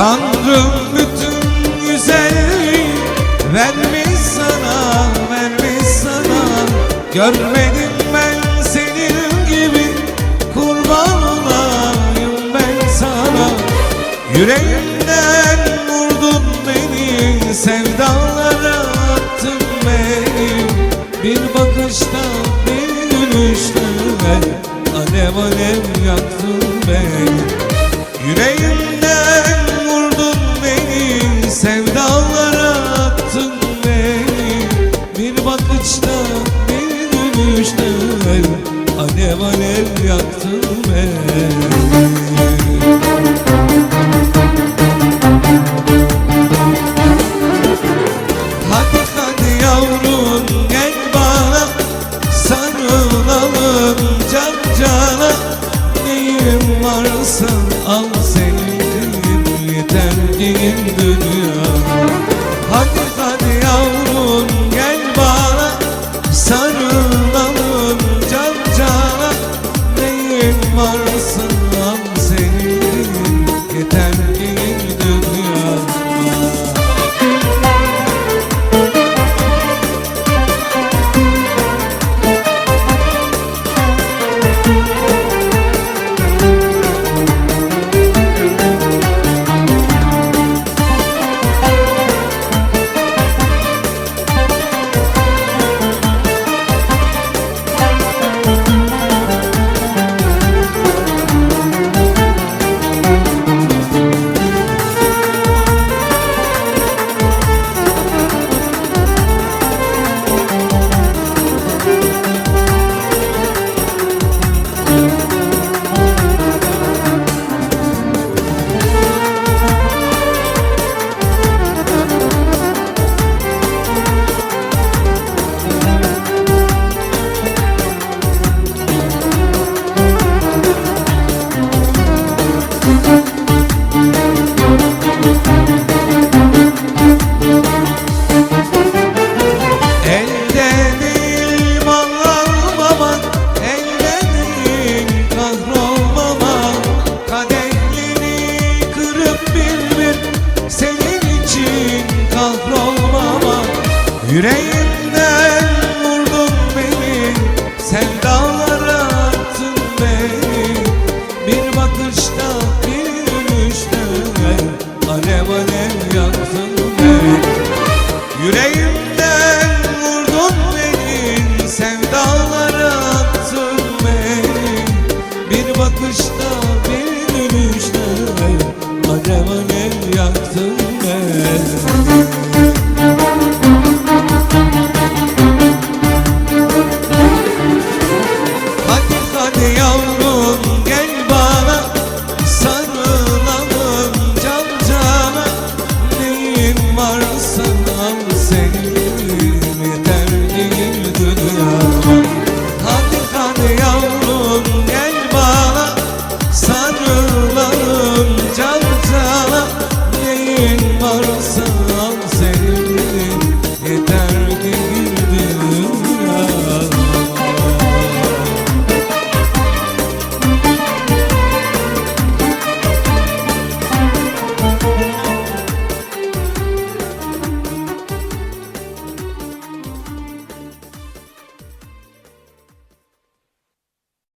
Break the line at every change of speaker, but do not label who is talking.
Tanrım bütün güzelliği vermiş sana, vermiş sana. Görmedim ben senin gibi kurban olayım ben sana. Yüreğimden vurdun beni, sevdalara attın beni. Bir bakışta bir gülüşte alev alev yaktın beni gülüşte alev alev yaktın beni Hadi hadi yavrum gel bana Sarılalım can cana. Neyim varsa al senin Yeter ki dünya Hadi you. Yüreğimden vurdun beni Sevdalara attın beni. Bir bakışta bir gülüşte Alev alev yaktın beni. Yüreğimden vurdun beni Sevdalara